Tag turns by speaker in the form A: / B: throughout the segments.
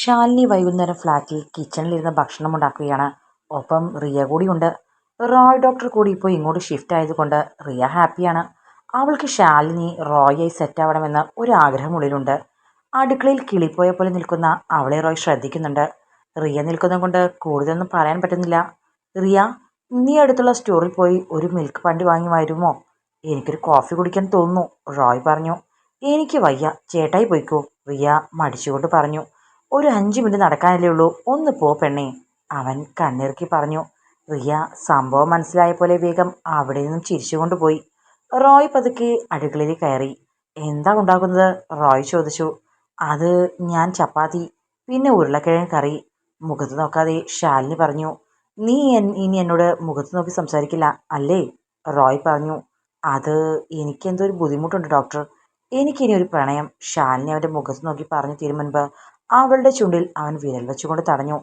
A: ശാലിനി വൈകുന്നേരം ഫ്ലാറ്റിൽ കിച്ചണിലിരുന്ന് ഭക്ഷണം ഉണ്ടാക്കുകയാണ് ഒപ്പം റിയ കൂടിയുണ്ട്. റോയ് ഡോക്ടർ കൂടി ഇപ്പോൾ ഇങ്ങോട്ട് ഷിഫ്റ്റ് ആയതുകൊണ്ട് റിയ ഹാപ്പിയാണ്. അവൾക്ക് ശാലിനി റോയായി സെറ്റ് ആവണമെന്ന് ഒരു ആഗ്രഹം ഉള്ളിലുണ്ട്. അടുക്കളയിൽ കിളിപ്പോയ പോലെ നിൽക്കുന്ന അവളെ റോയ് ശ്രദ്ധിക്കുന്നുണ്ട്. റിയ നിൽക്കുന്നത് കൊണ്ട് കൂടുതലൊന്നും പറയാൻ പറ്റുന്നില്ല. റിയ നീ അടുത്തുള്ള സ്റ്റോറിൽ പോയി ഒരു മിൽക്ക് പണ്ടി വാങ്ങി വരുമോ? എനിക്കൊരു കോഫി കുടിക്കാൻ തോന്നുന്നു റോയ് പറഞ്ഞു. എനിക്ക് വയ്യ ചേട്ടായി പോയിക്കോ റിയ മടിച്ചുകൊണ്ട് പറഞ്ഞു. ഒരു അഞ്ച് മിനിറ്റ് നടക്കാനല്ലേ ഉള്ളൂ. ഒന്ന് പോ പെണ്ണേ. അവൻ കണ്ണിറുക്കി പറഞ്ഞു. റിയ സംഭവം മനസ്സിലായ പോലെ വേഗം അവിടെ നിന്നും ചിരിച്ചുകൊണ്ട് പോയി. റോയ് പതുക്കെ അടുക്കളയിൽ കയറി. എന്താ ഉണ്ടാക്കുന്നത്? റോയ് ചോദിച്ചു. അത് ഞാൻ ചപ്പാത്തി പിന്നെ ഉരുളക്കിഴങ്ങ് കറി. മുഖത്ത് നോക്കാതെ ഷാലിനി പറഞ്ഞു. നീ ഇനി എന്നോട് മുഖത്ത് നോക്കി സംസാരിക്കില്ല അല്ലേ? റോയ് പറഞ്ഞു. അത് എനിക്കെന്തോ ഒരു ബുദ്ധിമുട്ടുണ്ട് ഡോക്ടർ. എനിക്കിനി ഒരു പ്രണയം. ഷാലിനി അവന്റെ മുഖത്ത് നോക്കി പറഞ്ഞു തീരും മുൻപ് അവളുടെ ചുണ്ടിൽ അവൻ വിരൽ വെച്ചുകൊണ്ട് തടഞ്ഞു.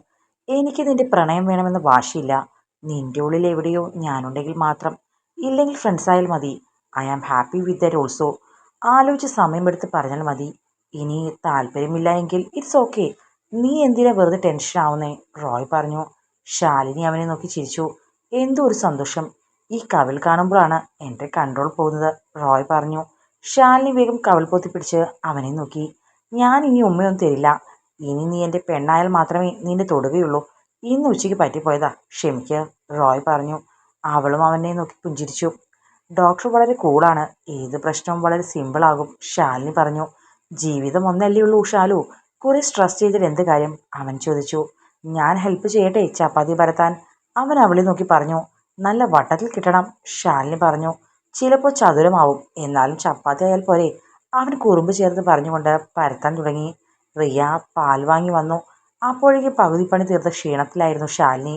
A: എനിക്ക് നിന്റെ പ്രണയം വേണമെന്ന് വാശിയില്ല. നിന്റെ ഉള്ളിൽ എവിടെയോ ഞാനുണ്ടെങ്കിൽ മാത്രം. ഇല്ലെങ്കിൽ ഫ്രണ്ട്സായാൽ മതി. I am happy with that also ആലോചിച്ച് സമയമെടുത്ത് പറഞ്ഞാൽ മതി. ഇനി താല്പര്യമില്ല എങ്കിൽ ഇറ്റ്സ് ഓക്കെ നീ എന്തിനാ വെറുതെ ടെൻഷൻ ആവുന്നേ? റോയ് പറഞ്ഞു. ശാലിനി അവനെ നോക്കി ചിരിച്ചു. എന്തോ ഒരു സന്തോഷം. ഈ കവിൾ കാണുമ്പോഴാണ് എന്റെ കൺട്രോൾ പോകുന്നത് റോയ് പറഞ്ഞു. ശാലിനി വേഗം കവിൾ പൊത്തിപ്പിടിച്ച് അവനെ നോക്കി. ഞാൻ ഇനി ഉമ്മയൊന്നും തരില്ല. ഇനി നീ എന്റെ പെണ്ണായാൽ മാത്രമേ നിന്നെ തൊടുകയുള്ളൂ. ഇന്ന് ഉച്ചയ്ക്ക് പറ്റിപ്പോയതാ ക്ഷമിക്കുക റോയ് പറഞ്ഞു. അവളും അവനെ നോക്കി പുഞ്ചിരിച്ചു. ഡോക്ടർ വളരെ കൂളാണ് ഏത് പ്രശ്നവും വളരെ സിമ്പിളാകും ഷാലിനി പറഞ്ഞു. ജീവിതം ഒന്നല്ലേ ഉള്ളൂ ഷാലു കുറെ സ്ട്രെസ് ചെയ്തിട്ട് എന്ത് കാര്യം? അവൻ ചോദിച്ചു. ഞാൻ ഹെൽപ്പ് ചെയ്യട്ടെ ചപ്പാത്തി പരത്താൻ? അവൻ അവളെ നോക്കി പറഞ്ഞു. നല്ല വട്ടത്തിൽ കിട്ടണം ഷാലിനി പറഞ്ഞു. ചിലപ്പോൾ ചതുരമാവും എന്നാലും ചപ്പാത്തി ആയാൽ പോരെ. അവൻ കുറുമ്പ് ചേർത്ത് പറഞ്ഞുകൊണ്ട് പരത്താൻ തുടങ്ങി. റിയ പാൽ വാങ്ങി വന്നു. അപ്പോഴേക്ക് പകുതി പണി തീർത്ത ക്ഷീണത്തിലായിരുന്നു ശാലിനി.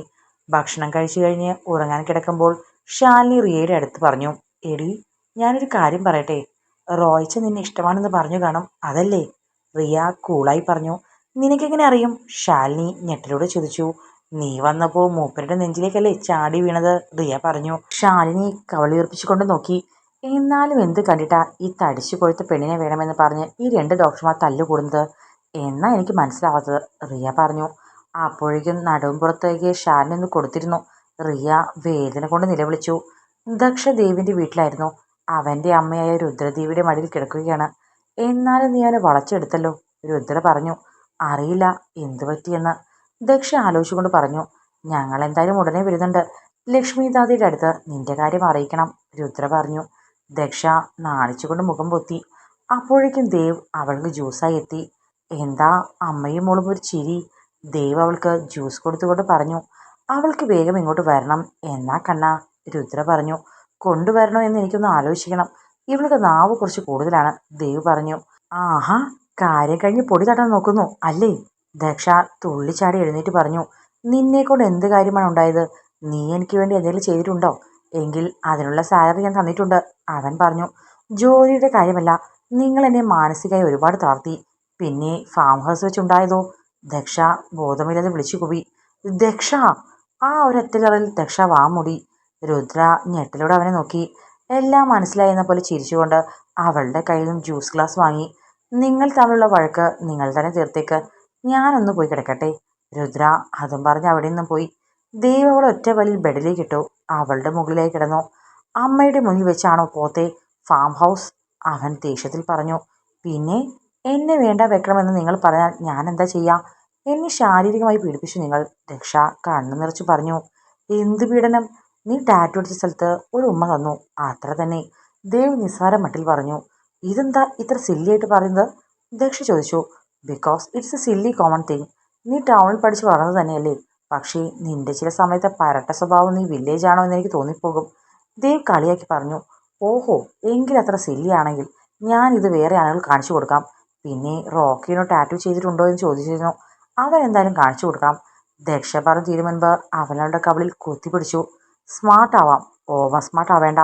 A: ഭക്ഷണം കഴിച്ചു കഴിഞ്ഞ് ഉറങ്ങാൻ കിടക്കുമ്പോൾ ശാലിനി റിയയുടെ അടുത്ത് പറഞ്ഞു എടി ഞാനൊരു കാര്യം പറയട്ടെ. റോയ്ച്ച നിന്നെ ഇഷ്ടമാണെന്ന് പറഞ്ഞു കാണും അതല്ലേ? റിയ കൂളായി പറഞ്ഞു നിനക്കെങ്ങനെ അറിയും? ശാലിനി ഞെട്ടലോട് ചോദിച്ചു നീ വന്നപ്പോൾ മൂപ്പരുടെ നെഞ്ചിലേക്കല്ലേ ചാടി വീണത്? റിയ പറഞ്ഞു. ശാലിനി കവളിയുറപ്പിച്ചുകൊണ്ട് നോക്കി എന്നാലും എന്ത് കണ്ടിട്ടാ ഈ തടിച്ചു കൊഴുത്ത പെണ്ണിനെ വേണമെന്ന് പറഞ്ഞ് ഈ രണ്ട് ഡോക്ടർമാർ തല്ലുകൂടുന്നത്? എന്നാ എനിക്ക് മനസ്സിലാവാത്തത്. റിയ പറഞ്ഞു. അപ്പോഴേക്കും നടുവും പുറത്തേക്ക് ഷാലിന് ഒന്ന് കൊടുത്തിരുന്നു. റിയ വേദന കൊണ്ട് നിലവിളിച്ചു. ദക്ഷ ദേവിന്റെ വീട്ടിലായിരുന്നു. അവന്റെ അമ്മയായ രുദ്രദേവിയുടെ മടിയിൽ കിടക്കുകയാണ്. എന്നാലും നീ അവനെ വളച്ചെടുത്തല്ലോ രുദ്ര പറഞ്ഞു. അറിയില്ല എന്തു പറ്റിയെന്ന്. ദക്ഷ ആലോചിച്ചുകൊണ്ട് പറഞ്ഞു. ഞങ്ങൾ എന്തായാലും ഉടനെ വരുന്നുണ്ട്. ലക്ഷ്മി ദാദിയുടെ അടുത്ത് നിന്റെ കാര്യം അറിയിക്കണം രുദ്ര പറഞ്ഞു. ദക്ഷ നാണിച്ചുകൊണ്ട് മുഖം പൊത്തി. അപ്പോഴേക്കും ദേവ് അവൾക്ക് ജ്യൂസായി എത്തി. എന്താ അമ്മയും മോളും ഒരു ചിരി. ദേവ് അവൾക്ക് ജ്യൂസ് കൊടുത്തുകൊണ്ട് പറഞ്ഞു അവൾക്ക് വേഗം ഇങ്ങോട്ട് വരണം. എന്നാ കണ്ണ? രുദ്ര പറഞ്ഞു കൊണ്ടുവരണോ എന്ന് എനിക്കൊന്ന് ആലോചിക്കണം. ഇവൾക്ക് നാവ് കുറച്ച് കൂടുതലാണ്. ദേവ് പറഞ്ഞു ആഹാ കാര്യം കഴിഞ്ഞ് പൊടി തട്ടാൻ നോക്കുന്നു. അല്ലേ? ദക്ഷ തുള്ളിച്ചാടി എഴുന്നേറ്റ് പറഞ്ഞു നിന്നെ കൊണ്ട് എന്ത് കാര്യമാണ് ഉണ്ടായത്? നീ എനിക്ക് വേണ്ടി എന്തെങ്കിലും ചെയ്തിട്ടുണ്ടോ? എങ്കിൽ അതിനുള്ള സാലറി ഞാൻ തന്നിട്ടുണ്ട്. അവൻ പറഞ്ഞു ജോലിയുടെ കാര്യമല്ല. നിങ്ങൾ എന്നെ മാനസികമായി ഒരുപാട് തളർത്തി പിന്നെ ഫാം ഹൗസ് വെച്ചുണ്ടായതോ? ദക്ഷ ബോധമില്ലാതെ വിളിച്ചു കൂവി ദക്ഷ ആ ഒരൊറ്റലറിൽ ദക്ഷ വാമുടി രുദ്ര ഞെട്ടലോടെ അവനെ നോക്കി. എല്ലാം മനസ്സിലായെന്ന പോലെ ചിരിച്ചുകൊണ്ട് അവളുടെ കയ്യിൽ നിന്നും ജ്യൂസ് ഗ്ലാസ് വാങ്ങി. നിങ്ങൾ തമ്മിലുള്ള വഴക്ക് നിങ്ങൾ തന്നെ തീർത്തേക്ക്. ഞാനൊന്ന് പോയി കിടക്കട്ടെ. രുദ്ര അതും പറഞ്ഞ് അവിടെ നിന്നും പോയി. ദേവ് അവളെ ഒറ്റ വലിൽ ബെഡിലേക്ക് ഇട്ടു. അവളുടെ മുകളിലേക്ക് കിടന്നു. അമ്മയുടെ മുന്നിൽ വെച്ചാണോ പോത്തെ? ഫാം ഹൗസ് അവൻ ദേഷ്യത്തിൽ പറഞ്ഞു. പിന്നെ എന്നെ വേണ്ട വെക്കണമെന്ന് നിങ്ങൾ പറഞ്ഞാൽ ഞാൻ എന്താ ചെയ്യാ? എന്നെ ശാരീരികമായി പീഡിപ്പിച്ചു നിങ്ങൾ. രക്ഷ കണ്ണു നിറച്ചു പറഞ്ഞു. എന്ത് പീഡനം? നീ ടാറ്റു അടിച്ച സ്ഥലത്ത് ഒരു ഉമ്മ തന്നു അത്ര തന്നെ. ദേവ് നിസ്സാര മട്ടിൽ പറഞ്ഞു. ഇതെന്താ ഇത്ര സില്ലിയായിട്ട് പറയുന്നത്? ദക്ഷ ചോദിച്ചു. Because it's a silly common thing നീ ടൗണിൽ പഠിച്ച് വളർന്നത് തന്നെയല്ലേ? പക്ഷേ നിന്റെ ചില സമയത്തെ പരട്ട സ്വഭാവം നീ വില്ലേജ് ആണോ എന്ന് എനിക്ക് തോന്നിപ്പോകും. ദേവ് കളിയാക്കി പറഞ്ഞു. ഓഹോ എങ്കിൽ അത്ര സില്ലിയാണെങ്കിൽ ഞാൻ ഇത് വേറെ ആളുകൾ കാണിച്ചു കൊടുക്കാം. പിന്നെ റോക്കിനോ ടാറ്റു ചെയ്തിട്ടുണ്ടോ എന്ന് ചോദിച്ചിരുന്നു. അവൻ എന്തായാലും കാണിച്ചു കൊടുക്കാം. ദക്ഷ പറഞ്ഞു തീരുമുൻപ് അവനവളുടെ കവളിൽ കുത്തിപ്പിടിച്ചു സ്മാർട്ട് ആവാം. ഓവർ സ്മാർട്ട് ആവേണ്ട.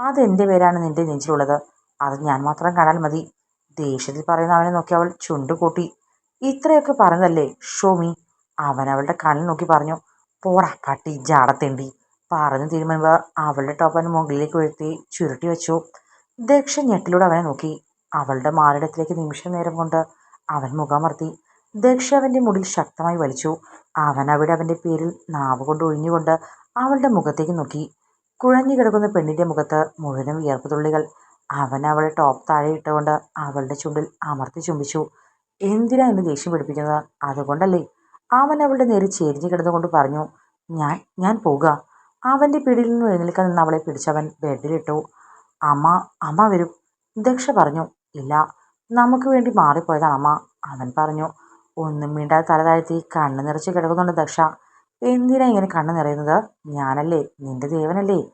A: അതെന്റെ പേരാണ് നിന്റെ നെഞ്ചിലുള്ളത്. അത് ഞാൻ മാത്രം കാണാൻ മതി. ദേഷ്യത്തിൽ പറയുന്ന അവനെ നോക്കി അവൾ ചുണ്ടുകൂട്ടി. ഇത്രയൊക്കെ പറഞ്ഞതല്ലേ ഷോമി? അവൻ അവളുടെ കണ്ണിൽ നോക്കി പറഞ്ഞു. പോടാ പട്ടി ജാടത്തേണ്ടി പറഞ്ഞു തീരുമുൻപ് അവളുടെ ടോപ്പൻ മുകളിലേക്ക് വീഴ്ത്തി ചുരുട്ടി വെച്ചു. ദക്ഷ ഞെട്ടിലൂടെ അവനെ നോക്കി. അവളുടെ മാറിടത്തിലേക്ക് നിമിഷം നേരം കൊണ്ട് അവൻ മുഖമർത്തി. ദക്ഷ അവന്റെ മുടിൽ ശക്തമായി വലിച്ചു. അവൻ അവിടെ അവന്റെ പേരിൽ നാവ് കൊണ്ട് ഒഴിഞ്ഞുകൊണ്ട് അവളുടെ മുഖത്തേക്ക് നോക്കി. കുഴഞ്ഞു കിടക്കുന്ന പെണ്ണിന്റെ മുഖത്ത് മുഴുവനും വിയർപ്പ് തുള്ളികൾ. അവൻ അവളെ ടോപ്പ് താഴെ ഇട്ടുകൊണ്ട് അവളുടെ ചുണ്ടിൽ അമർത്തി ചുംബിച്ചു. എന്തിനാ എന്നെ ദേഷ്യം പിടിപ്പിക്കുന്നത്? അതുകൊണ്ടല്ലേ. അവൻ അവളുടെ നേരെ ചേരിഞ്ഞു കിടന്നുകൊണ്ട് പറഞ്ഞു ഞാൻ ഞാൻ പോവുക. അവന്റെ പിടിയിൽ നിന്ന് എഴുന്നേൽക്കാൻ നിന്ന് അവളെ പിടിച്ചവൻ ബെഡിലിട്ടു. അമ്മ അമ്മ വരും ദക്ഷ പറഞ്ഞു. ഇല്ല. നമുക്ക് വേണ്ടി മാറിപ്പോയതാണ് അമ്മ. അവൻ പറഞ്ഞു ഒന്നും മിണ്ടാതെ തല താഴ്ത്തി കണ്ണു നിറച്ച് കിടക്കുന്നുണ്ട് ദക്ഷ. എന്തിനാ ഇങ്ങനെ കണ്ണു നിറയുന്നത്? ഞാനല്ലേ? നിന്റെ ദേവനല്ലേ?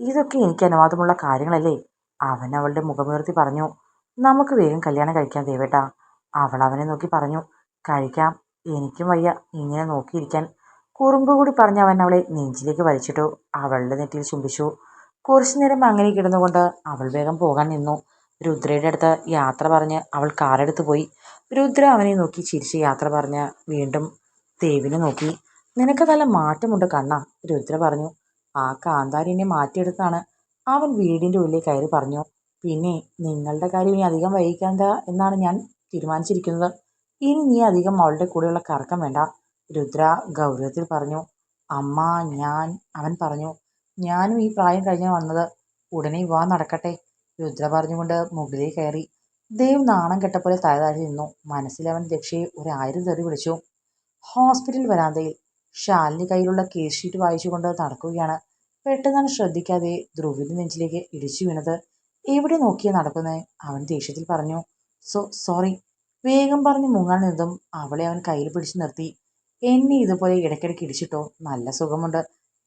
A: ഇതൊക്കെ എനിക്ക് അനുവാദമുള്ള കാര്യങ്ങളല്ലേ? അവൻ അവളുടെ മുഖമുയർത്തി പറഞ്ഞു നമുക്ക് വേഗം കല്യാണം കഴിക്കാം ദേവേട്ടാ. അവൾ അവനെ നോക്കി പറഞ്ഞു കഴിക്കാം. എനിക്കും വയ്യ. ഇങ്ങനെ നോക്കിയിരിക്കാൻ. കുറുമ്പ് കൂടി പറഞ്ഞ് അവൻ അവളെ നെഞ്ചിലേക്ക് വലിച്ചിട്ടു. അവളുടെ നെറ്റിയിൽ ചുംബിച്ചു. കുറച്ചു നേരം അങ്ങനെ കിടന്നുകൊണ്ട് അവൾ വേഗം പോകാൻ നിന്നു. രുദ്രയുടെ അടുത്ത് യാത്ര പറഞ്ഞ് അവൾ കാറെടുത്ത് പോയി. രുദ്ര അവനെ നോക്കി ചിരിച്ച് യാത്ര പറഞ്ഞ് വീണ്ടും ദേവിനെ നോക്കി. നിനക്ക് നല്ല മാറ്റമുണ്ട് കണ്ണ രുദ്ര പറഞ്ഞു. ആ കാന്താരിനെ മാറ്റിയെടുത്താണ് അവൻ വീടിന്റെ ഉള്ളിൽ കയറി പറഞ്ഞു. പിന്നെ നിങ്ങളുടെ കാര്യം ഇനി അധികം വൈകിക്കാണ്ട എന്നാണ് ഞാൻ തീരുമാനിച്ചിരിക്കുന്നത്. ഇനി നീ അധികം അവളുടെ കൂടെയുള്ള കറക്കം വേണ്ട രുദ്ര ഗൗരവത്തിൽ പറഞ്ഞു. അമ്മ ഞാൻ അവൻ പറഞ്ഞു. ഞാനും ഈ പ്രായം കഴിഞ്ഞ് വന്നത് ഉടനെ വിവാഹം നടക്കട്ടെ. രുദ്ര പറഞ്ഞുകൊണ്ട് മുകളിലേക്ക് കയറി. ദേവ് നാണം കെട്ട പോലെ താഴ്ത്തി നിന്നു. മനസ്സിലവൻ അവൻ ഒരു ആയിരം തെറി വിളിച്ചു. ഹോസ്പിറ്റൽ വരാന്തയിൽ ഷാലിന് കയ്യിലുള്ള കേസ് ഷീറ്റ് വായിച്ചുകൊണ്ട് നടക്കുകയാണ്. പെട്ടെന്നാണ് ശ്രദ്ധിക്കാതെ ധ്രുവിന്റെ നെഞ്ചിലേക്ക് ഇടിച്ചു വീണത്. എവിടെ നോക്കിയാ നടക്കുന്നത് അവൻ ദേഷ്യത്തിൽ പറഞ്ഞു. So sorry. വേഗം പറഞ്ഞ് മുങ്ങാൻ നിന്നതും അവളെ അവൻ കയ്യിൽ പിടിച്ചു നിർത്തി. എന്നെ ഇതുപോലെ ഇടയ്ക്കിടയ്ക്ക് ഇടിച്ചിട്ടോ? നല്ല സുഖമുണ്ട്.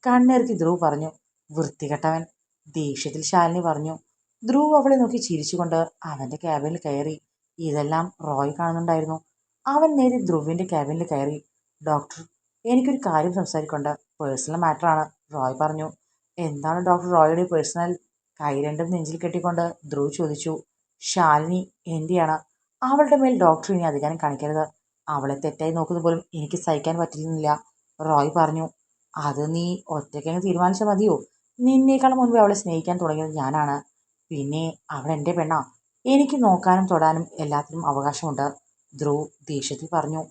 A: കണ്ണിറക്കി ധ്രുവ് പറഞ്ഞു. വൃത്തികെട്ടവൻ. ദേഷ്യത്തിൽ ശാലിനി പറഞ്ഞു. ധ്രുവ് അവളെ നോക്കി ചിരിച്ചുകൊണ്ട് അവന്റെ ക്യാബിനിൽ കയറി. ഇതെല്ലാം റോയ് കാണുന്നുണ്ടായിരുന്നു. അവൻ നേരെ ധ്രുവിന്റെ ക്യാബിനിൽ കയറി. ഡോക്ടർ എനിക്കൊരു കാര്യം സംസാരിക്കൊണ്ട് പേഴ്സണൽ മാറ്ററാണ് റോയ് പറഞ്ഞു. എന്താണ് ഡോക്ടർ റോയുടെ പേഴ്സണൽ കൈ രണ്ടും നെഞ്ചിൽ കെട്ടിക്കൊണ്ട് ധ്രുവ് ചോദിച്ചു. ശാലിനി എന്റെയാണ്. അവളുടെ മേൽ ഡോക്ടർ ഇനി അധികാരം കാണിക്കരുത്. അവളെ തെറ്റായി നോക്കുന്ന പോലും എനിക്ക് സഹിക്കാൻ പറ്റുന്നില്ല റോയ് പറഞ്ഞു. അത് നീ ഒറ്റയ്ക്കങ്ങ് തീരുമാനിച്ചാൽ മതിയോ? നിന്നേക്കാളും മുൻപ് അവളെ സ്നേഹിക്കാൻ തുടങ്ങിയത് ഞാനാണ്. പിന്നെ അവൾ എന്റെ പെണ്ണാ. എനിക്ക് നോക്കാനും തൊടാനും എല്ലാത്തിനും അവകാശമുണ്ട്. ധ്രുവ് ദേഷ്യത്തിൽ പറഞ്ഞു.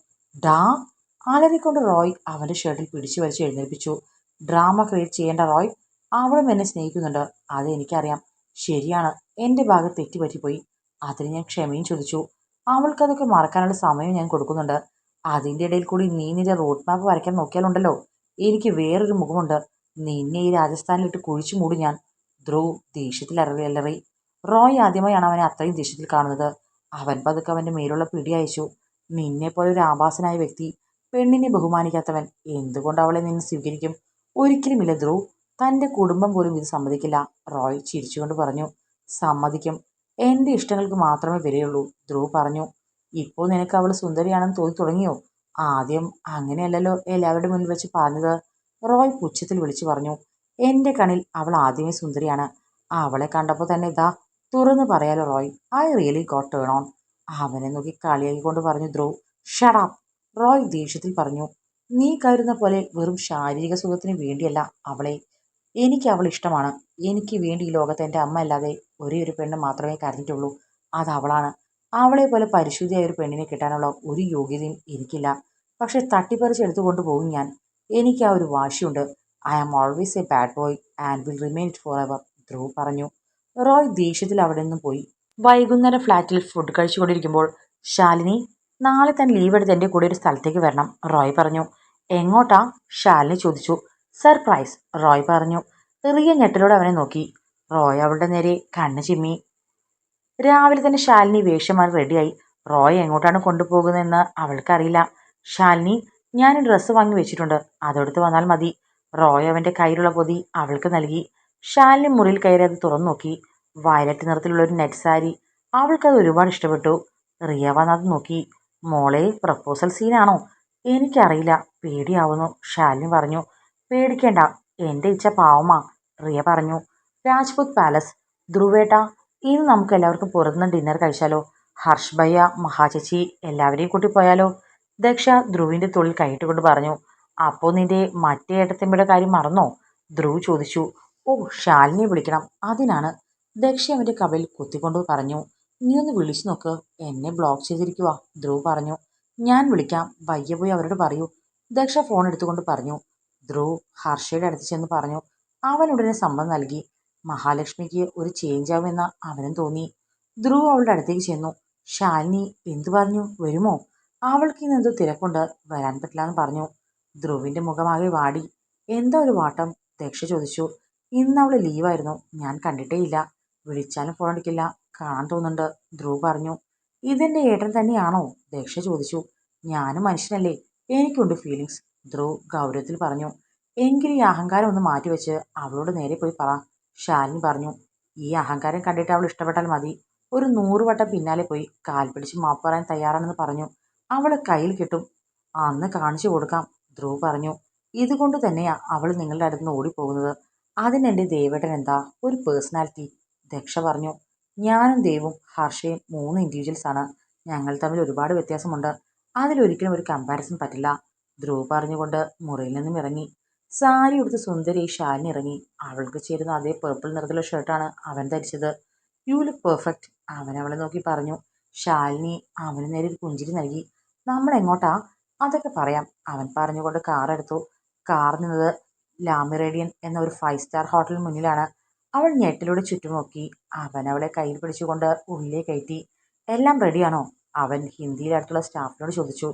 A: ഡാ അലറിക്കൊണ്ട് റോയ് അവന്റെ ഷർട്ടിൽ പിടിച്ചു വലിച്ച് എഴുന്നേൽപ്പിച്ചു. ഡ്രാമ ക്രിയേറ്റ് ചെയ്യേണ്ട റോയ് അവളും എന്നെ സ്നേഹിക്കുന്നുണ്ട്. അത് എനിക്കറിയാം. ശരിയാണ്. എന്റെ ഭാഗത്ത് തെറ്റുപറ്റിപ്പോയി അതിന് ഞാൻ ക്ഷമയും ചോദിച്ചു. അവൾക്കതൊക്കെ മറക്കാനുള്ള സമയം ഞാൻ കൊടുക്കുന്നുണ്ട്. അതിന്റെ ഇടയിൽ കൂടി നീ നിന്റെ റോഡ് മാപ്പ് വരയ്ക്കാൻ നോക്കിയാലുണ്ടല്ലോ. എനിക്ക് വേറൊരു മുഖമുണ്ട്. നിന്നെ ഈ രാജസ്ഥാനിലിട്ട് കുഴിച്ചു മൂടി ഞാൻ. ധ്രുവ് ദേഷ്യത്തിൽ അലറി റോയ് ആദ്യമായാണ് അവനെ അത്രയും ദേഷ്യത്തിൽ കാണുന്നത്. അവൻ പതുക്കെ അവന്റെ മേലുള്ള പിടി അയച്ചു. നിന്നെപ്പോലെ ഒരു ആഭാസനായ വ്യക്തി പെണ്ണിനെ ബഹുമാനിക്കാത്തവൻ എന്തുകൊണ്ട് അവളെ നിന്ന് സ്വീകരിക്കും? ഒരിക്കലുമില്ല ധ്രുവ് തന്റെ കുടുംബം പോലും ഇത് സമ്മതിക്കില്ല. റോയ് ചിരിച്ചുകൊണ്ട് പറഞ്ഞു സമ്മതിക്കും. എന്റെ ഇഷ്ടങ്ങൾക്ക് മാത്രമേ വിലയുള്ളൂ ധ്രുവ് പറഞ്ഞു. ഇപ്പോൾ നിനക്ക് അവൾ സുന്ദരിയാണെന്ന് തോന്നി തുടങ്ങിയോ? ആദ്യം അങ്ങനെയല്ലല്ലോ എല്ലാവരുടെ മുന്നിൽ വെച്ച് പറഞ്ഞത് റോയ് പുച്ഛത്തിൽ വിളിച്ചു പറഞ്ഞു. എന്റെ കണ്ണിൽ അവൾ ആദ്യമേ സുന്ദരിയാണ്. അവളെ കണ്ടപ്പോൾ തന്നെ ഇതാ തുറന്നു പറയാലോ Roy. I really got turn on. അവനെ നോക്കി കളിയാക്കിക്കൊണ്ട് പറഞ്ഞു ധ്രുവ് ഷടാപ്പ് റോയ് ദേഷ്യത്തിൽ പറഞ്ഞു നീ കരുതുന്ന പോലെ വെറും ശാരീരിക സുഖത്തിന് വേണ്ടിയല്ല അവളെ. എനിക്ക് അവൾ ഇഷ്ടമാണ്. എനിക്ക് വേണ്ടി ഈ ലോകത്ത് എന്റെ അമ്മ അല്ലാതെ ഒരേ ഒരു പെണ്ണ് മാത്രമേ കരഞ്ഞിട്ടുള്ളൂ അത് അവളാണ്. അവളെ പോലെ പരിശുദ്ധിയായ ഒരു പെണ്ണിനെ കിട്ടാനുള്ള ഒരു യോഗ്യതയും എനിക്കില്ല. പക്ഷെ തട്ടിപ്പറിച്ച് എടുത്തുകൊണ്ട് പോകും ഞാൻ. എനിക്ക് ആ ഒരു വാശിയുണ്ട്. I am always a bad boy and will remain for ever Dhruv പറഞ്ഞു. റോയ് ദേഷ്യത്തിൽ അവിടെ നിന്നും പോയി. വൈകുന്നേരം ഫ്ലാറ്റിൽ ഫുഡ് കഴിച്ചുകൊണ്ടിരിക്കുമ്പോൾ ശാലിനി നാളെ തന്നെ ലീവ് എടുത്ത് എന്റെ കൂടെ ഒരു സ്ഥലത്തേക്ക് വരണം റോയ് പറഞ്ഞു. എങ്ങോട്ടാ? ശാലിനി ചോദിച്ചു. സർപ്രൈസ് റോയ് പറഞ്ഞു. ചെറിയ ഞെട്ടലോടെ അവനെ നോക്കി. റോയ് അവളുടെ നേരെ കണ്ണ് ചിമ്മി. രാവിലെ തന്നെ ശാലിനി വേഷം റെഡിയായി റോയ് എങ്ങോട്ടാണ് കൊണ്ടുപോകുന്നതെന്ന് അവൾക്കറിയില്ല. ശാലിനി ഞാൻ ഡ്രസ്സ് വാങ്ങി വെച്ചിട്ടുണ്ട്. അതെടുത്ത് വന്നാൽ മതി. റോയ് അവന്റെ കയ്യിലുള്ള പൊതി അവൾക്ക് നൽകി. ഷാലിനി മുറിയിൽ കയറി അത് തുറന്നു നോക്കി. വയലറ്റ് നിറത്തിലുള്ള ഒരു നെറ്റ് സാരി. അവൾക്കത് ഒരുപാട് ഇഷ്ടപ്പെട്ടു. റിയ വന്നത് നോക്കി. മോളെ പ്രപ്പോസൽ സീനാണോ എനിക്കറിയില്ല. പേടിയാവുന്നു. ഷാലിനി പറഞ്ഞു. പേടിക്കേണ്ട. എന്റെ ഇച്ഛ പാവമാ. റിയ പറഞ്ഞു. രാജ്പുത് പാലസ് ധ്രുവേട്ട ഇന്ന് നമുക്ക് എല്ലാവർക്കും പുറത്തുനിന്ന് ഡിന്നർ കഴിച്ചാലോ? ഹർഷ് ഭയ്യ മഹാചേച്ചി എല്ലാവരെയും കൂട്ടി പോയാലോ? ദക്ഷ ധ്രുവിന്റെ തൊഴിൽ കൈയിട്ടുകൊണ്ട് പറഞ്ഞു. അപ്പോൾ നിന്റെ മറ്റേ ഏട്ടത്തമ്മയുടെ കാര്യം മറന്നോ? ധ്രുവ് ചോദിച്ചു. ഓ ശാലിനെ വിളിക്കണം. അതിനാണ്. ദക്ഷി അവന്റെ കവയിൽ കുത്തിക്കൊണ്ട് പറഞ്ഞു. നീ ഒന്ന് വിളിച്ചു നോക്ക്. എന്നെ ബ്ലോക്ക് ചെയ്തിരിക്കുക ധ്രുവ് പറഞ്ഞു. ഞാൻ വിളിക്കാം. വയ്യ പോയി അവരോട് പറയൂ. ദക്ഷ ഫോൺ എടുത്തുകൊണ്ട് പറഞ്ഞു. ധ്രുവ് ഹർഷയുടെ അടുത്ത് ചെന്ന് പറഞ്ഞു. അവൻ ഉടനെ സമ്മതം നൽകി. മഹാലക്ഷ്മിക്ക് ഒരു ചേഞ്ച് ആവുമെന്ന് അവനും തോന്നി. ധ്രുവ് അവളുടെ അടുത്തേക്ക് ചെന്നു. ശാലിനി എന്തു പറഞ്ഞു? വരുമോ? അവൾക്ക് ഇന്ന് എന്തോ തിരക്കുണ്ട്. വരാൻ പറ്റില്ല എന്ന് പറഞ്ഞു. ധ്രുവിന്റെ മുഖമാകെ വാടി. എന്താ ഒരു വാട്ടം? ദക്ഷ ചോദിച്ചു. ഇന്ന് അവൾ ലീവായിരുന്നു. ഞാൻ കണ്ടിട്ടേയില്ല. വിളിച്ചാലും ഫോൺ എടുക്കില്ല കാണാൻ തോന്നുന്നുണ്ട് ധ്രുവ് പറഞ്ഞു. ഇതെന്റെ ഏട്ടൻ തന്നെയാണോ? ദക്ഷ ചോദിച്ചു. ഞാനും മനുഷ്യനല്ലേ. എനിക്കുണ്ട് ഫീലിങ്സ് ധ്രുവ് ഗൗരവത്തിൽ പറഞ്ഞു. എങ്കിൽ ഈ അഹങ്കാരം ഒന്ന് മാറ്റിവെച്ച് അവളോട് നേരെ പോയി പറ ശാലിനി പറഞ്ഞു. ഈ അഹങ്കാരം കണ്ടിട്ട് അവൾ ഇഷ്ടപ്പെട്ടാൽ മതി. ഒരു നൂറ് വട്ടം പിന്നാലെ പോയി കാൽ പിടിച്ച് മാപ്പ് പറയാൻ തയ്യാറാണെന്ന് പറഞ്ഞു. അവളെ കയ്യിൽ കിട്ടും. അന്ന് കാണിച്ചു കൊടുക്കാം. ധ്രുവ് പറഞ്ഞു ഇതുകൊണ്ട് തന്നെയാ അവൾ നിങ്ങളുടെ അടുത്ത് നിന്ന് ഓടിപ്പോകുന്നത് അതിനെന്റെ ദേവേട്ടൻ എന്താ? ഒരു പേഴ്സണാലിറ്റി. ദക്ഷ പറഞ്ഞു ഞാനും ദേവും ഹർഷയും മൂന്ന് ഇൻഡിവിജ്വൽസ് ആണ്. ഞങ്ങൾ തമ്മിൽ ഒരുപാട് വ്യത്യാസമുണ്ട്. അതിലൊരിക്കലും ഒരു കമ്പാരിസൺ പറ്റില്ല. ധ്രുവ് പറഞ്ഞുകൊണ്ട് മുറിയിൽ നിന്നും ഇറങ്ങി. സാരി ഉടുത്ത് സുന്ദരി ഷാലിന് ഇറങ്ങി. അവൾക്ക് ചേരുന്ന അതേ പേർപ്പിൾ നിറത്തിലുള്ള ഷർട്ടാണ് അവൻ ധരിച്ചത്. യു ലുക്ക് പെർഫെക്റ്റ് അവൻ അവളെ നോക്കി പറഞ്ഞു. ശാലിനി അവന് നേരെ ഒരു പുഞ്ചിരി നൽകി. നമ്മൾ എങ്ങോട്ടാ? അതൊക്കെ പറയാം. അവൻ പറഞ്ഞുകൊണ്ട് കാർ എടുത്തു. കാർ നിന്നത് ലാമിറേഡിയൻ എന്ന ഒരു ഫൈവ് സ്റ്റാർ ഹോട്ടലിന് മുന്നിലാണ്. അവൾ ഞെട്ടിലൂടെ ചുറ്റും നോക്കി അവൻ അവളെ കയ്യിൽ പിടിച്ചുകൊണ്ട് ഉള്ളിലെ കയറ്റി. എല്ലാം റെഡിയാണോ അവൻ ഹിന്ദിയിൽ അടുത്തുള്ള സ്റ്റാഫിനോട് ചോദിച്ചു.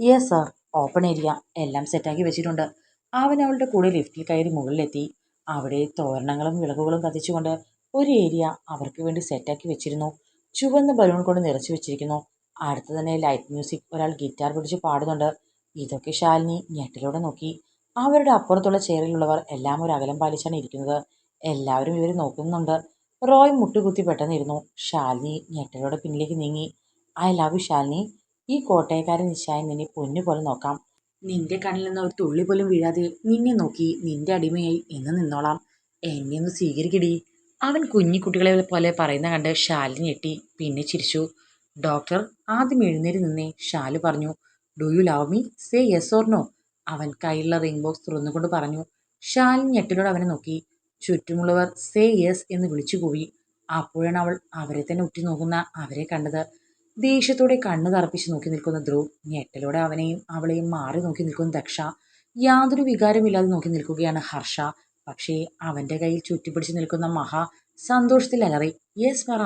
A: യെസ് സർ ഓപ്പൺ ഏരിയ എല്ലാം സെറ്റാക്കി വെച്ചിട്ടുണ്ട്. അവൻ അവളുടെ കൂടെ ലിഫ്റ്റിൽ കയറി മുകളിലെത്തി. അവിടെ തോരണങ്ങളും വിളക്കുകളും കത്തിച്ചുകൊണ്ട് ഒരു ഏരിയ അവർക്ക് വേണ്ടി സെറ്റാക്കി വെച്ചിരുന്നു. ചുവന്ന ബലൂൺ കൊണ്ട് നിറച്ചു വെച്ചിരിക്കുന്നു. അടുത്ത് തന്നെ ലൈറ്റ് മ്യൂസിക് ഒരാൾ ഗിറ്റാർ പിടിച്ച് പാടുന്നുണ്ട്. ഇതൊക്കെ ശാലിനി ഞെട്ടിലൂടെ നോക്കി. അവരുടെ അപ്പുറത്തുള്ള ചെയറിലുള്ളവർ എല്ലാം ഒരു അകലം പാലിച്ചാണ് ഇരിക്കുന്നത്. എല്ലാവരും ഇവർ നോക്കുന്നുണ്ട്. റോയ് മുട്ടുകുത്തി പെട്ടെന്നിരുന്നു ശാലിനി ഞെട്ടലോടെ പിന്നിലേക്ക് നീങ്ങി. I love Shalini. ഈ കോട്ടയക്കാരൻ നിശായ നിന്നെ പൊന്നു പോലെ നോക്കാം. നിന്റെ കണ്ണിൽ നിന്ന് ഒരു തുള്ളി പോലും വീഴാതെ നിന്നെ നോക്കി നിന്റെ അടിമയായി എന്ന് നിന്നോളാം. എന്നെ ഒന്ന് സ്വീകരിക്കടി. അവൻ കുഞ്ഞിക്കുട്ടികളെ പോലെ പറയുന്ന കണ്ട് ശാലിനി ഞെട്ടി. പിന്നെ ചിരിച്ചു. ഡോക്ടർ ആദ്യം എഴുന്നേറ്റ് നിന്നേ ഷാലു പറഞ്ഞു do you love me say yes or no അവൻ കയ്യിലുള്ള റിംഗ് ബോക്സ് തുറന്നുകൊണ്ട് പറഞ്ഞു ഷാൽ ഞെട്ടിലോട് അവനെ നോക്കി. ചുറ്റുമുള്ളവർ സേ യെസ് എന്ന് വിളിച്ചു കൂവി. അപ്പോഴാണ് അവൾ അവരെ തന്നെ ഉറ്റുനോക്കുന്ന അവരെ കണ്ടത്. ദേഷ്യത്തോടെ കണ്ണു തറപ്പിച്ച് നോക്കി നിൽക്കുന്ന ധ്രുവ് ഞെട്ടലോടെ അവനെയും അവളെയും മാറി നോക്കി നിൽക്കുന്ന ദക്ഷ യാതൊരു വികാരമില്ലാതെ നോക്കി നിൽക്കുകയാണ് ഹർഷ. പക്ഷേ അവന്റെ കയ്യിൽ ചുറ്റിപ്പിടിച്ച് നിൽക്കുന്ന മഹ സന്തോഷത്തിൽ അലറി യെസ് പറ.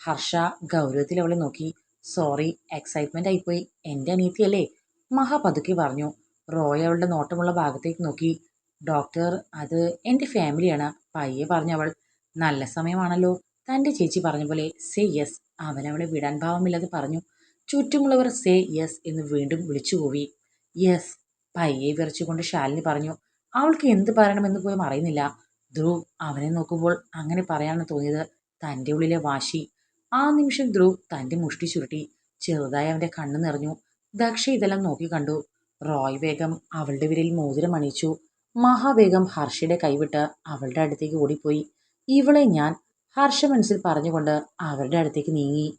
A: ഹർഷ ഗൗരവത്തിൽ അവളെ നോക്കി. സോറി എക്സൈറ്റ്മെന്റ് ആയിപ്പോയി. എന്റെ അനിയത്തിയല്ലേ? മഹാ പതുക്കെ പറഞ്ഞു. റോയ് അവളുടെ നോട്ടമുള്ള ഭാഗത്തേക്ക് നോക്കി. ഡോക്ടർ അത് എന്റെ ഫാമിലിയാണ് പയ്യെ പറഞ്ഞവൾ നല്ല സമയമാണല്ലോ തന്റെ ചേച്ചി പറഞ്ഞ പോലെ. സേ യെസ് അവൻ അവളെ വിടാൻ ഭാവമില്ലാതെ പറഞ്ഞു. ചുറ്റുമുള്ളവർ സേ യെസ് എന്ന് വീണ്ടും വിളിച്ചു കൂവി. യെസ് പയ്യെ വിറച്ചുകൊണ്ട് ശാലിനി പറഞ്ഞു. അവൾക്ക് എന്ത് പറയണമെന്ന് പോലും അറിയുന്നില്ല. ധ്രുവ് അവനെ നോക്കുമ്പോൾ അങ്ങനെ പറയാനാണ് തോന്നിയത്. തന്റെ ഉള്ളിലെ വാശി ആ നിമിഷം ധ്രുവ് തന്റെ മുഷ്ടി ചുരുട്ടി. ചെറുതായി അവന്റെ കണ്ണു നിറഞ്ഞു. ദക്ഷ ഇതെല്ലാം നോക്കി കണ്ടു. റോയ് വേഗം അവളുടെ വിരലിൽ മോതിരം അണിയിച്ചു. മഹാവേഗം ഹർഷയുടെ കൈവിട്ട് അവളുടെ അടുത്തേക്ക് ഓടിപ്പോയി. ഇവളെ ഞാൻ ഹർഷ മനസ്സിൽ പറഞ്ഞുകൊണ്ട് അവരുടെ അടുത്തേക്ക് നീങ്ങി.